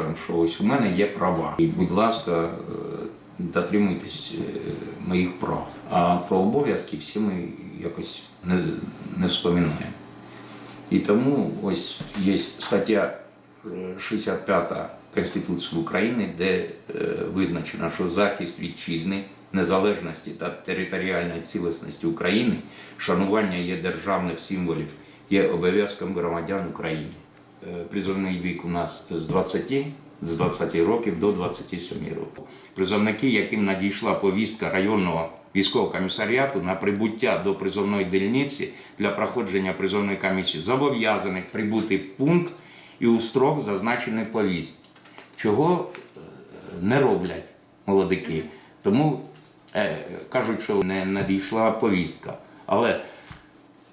скажемо, що ось у мене є права. І, будь ласка, е, дотримуйтесь е, моїх прав. А про обов'язки всі ми якось не, не вспоминаємо. І тому ось є стаття е, 65 Конституції України, де е, визначено, що захист вітчизни, незалежності та територіальної цілісності України, шанування є державних символів, є обов'язком громадян України. Е, Призовний вік у нас з 20, з 20 років до 27 років. Призовники, яким надійшла повістка районного військового комісаріату на прибуття до призовної дільниці для проходження призовної комісії, зобов'язані прибути в пункт і у строк зазначений повістки. Чого е, не роблять молодики. Тому е, кажуть, що не надійшла повістка. Але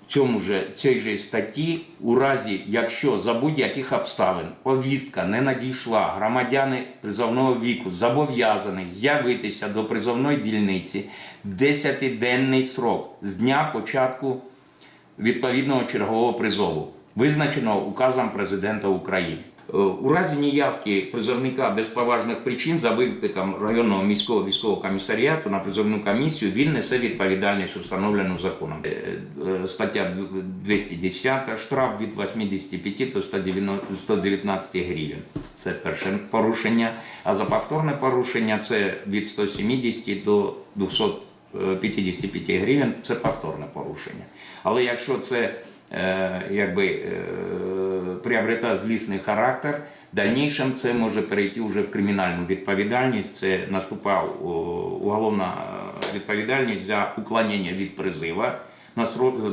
цьому же цій же статті, у разі, якщо за будь-яких обставин повістка не надійшла, громадяни призовного віку зобов'язані з'явитися до призовної дільниці 10-денний срок з дня початку відповідного чергового призову, визначеного указом президента України. Е, У разі неявки призовника без поважних причин за викликом районного міського військового комісаріату на призовну комісію він несе відповідальність, встановлену законом. Е, е, Стаття 210, штраф від 85 до 119 гривень. Це перше порушення. А за повторне порушення це від 170 до 255 гривень. Це повторне порушення. Але якщо це якби приобретає злісний характер. В дальнішому це може перейти вже в кримінальну відповідальність. Це наступає о, уголовна е, відповідальність за уклонення від призива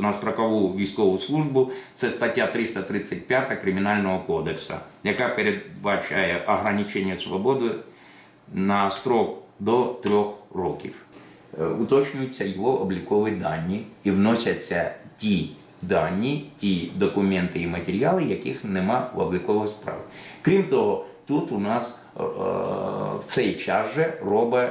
на строкову військову службу. Це стаття 335 Кримінального кодексу, яка передбачає ограничення свободи на строк до трьох років. Е, Уточнюються його облікові дані і вносяться ті дані, ті документи і матеріали, яких нема в обліковій справі. Крім того, тут у нас е, в цей час же робить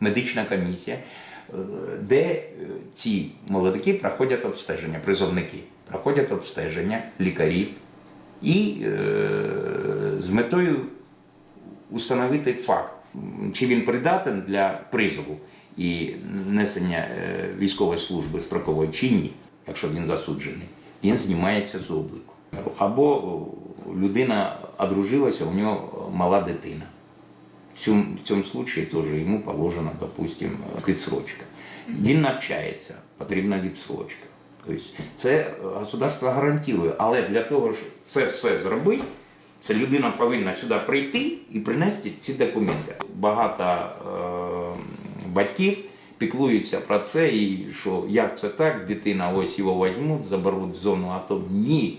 медична комісія, е, де е, ці молодики проходять обстеження, призовники проходять обстеження лікарів і е, з метою установити факт, чи він придатен для призову і несення е, військової служби строкової чи ні, якщо він засуджений, він знімається з обліку. Або людина одружилася, у нього мала дитина. В цьому, в цьому случаї теж йому положена, допустим, відсрочка. Він навчається, потрібна відсрочка. Тобто це государство гарантує, але для того, щоб це все зробити, це людина повинна сюди прийти і принести ці документи. Багато е, батьків піклуються про це, і що як це так, дитина ось його візьмуть, заберуть в зону АТО. Ні.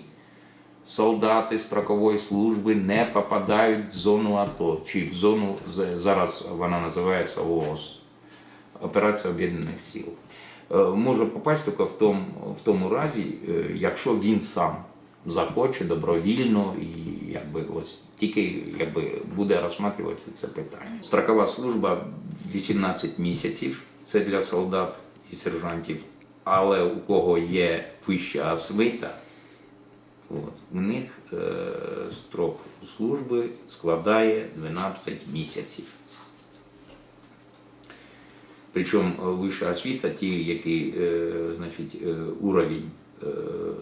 Солдати строкової служби не попадають в зону АТО чи в зону зараз вона називається ООС Операція Об'єднаних Сил. Е, Може попасти тільки в тому, в тому разі, е, якщо він сам захоче добровільно і якби ось тільки якби буде розглядатися це питання. Строкова служба 18 місяців. Це для солдат і сержантів. Але у кого є вища освіта, От. У них е, строк служби складає 12 місяців. Причому е, вища освіта, ті, які е, значить, е, уровень, е,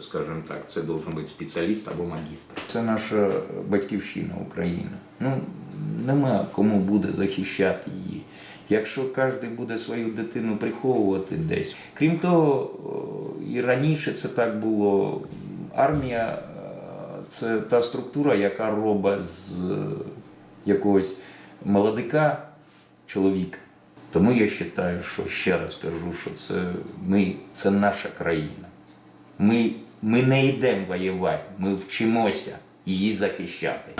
скажімо так, це должен бути спеціаліст або магістр. Це наша батьківщина Україна. Ну, нема кому буде захищати її. Якщо кожен буде свою дитину приховувати десь. Крім того, і раніше це так було. Армія е, це та структура, яка робить з е, якогось молодика чоловіка. Тому я вважаю, що ще раз кажу, що це ми це наша країна. Ми, ми не йдемо воювати, ми вчимося її захищати.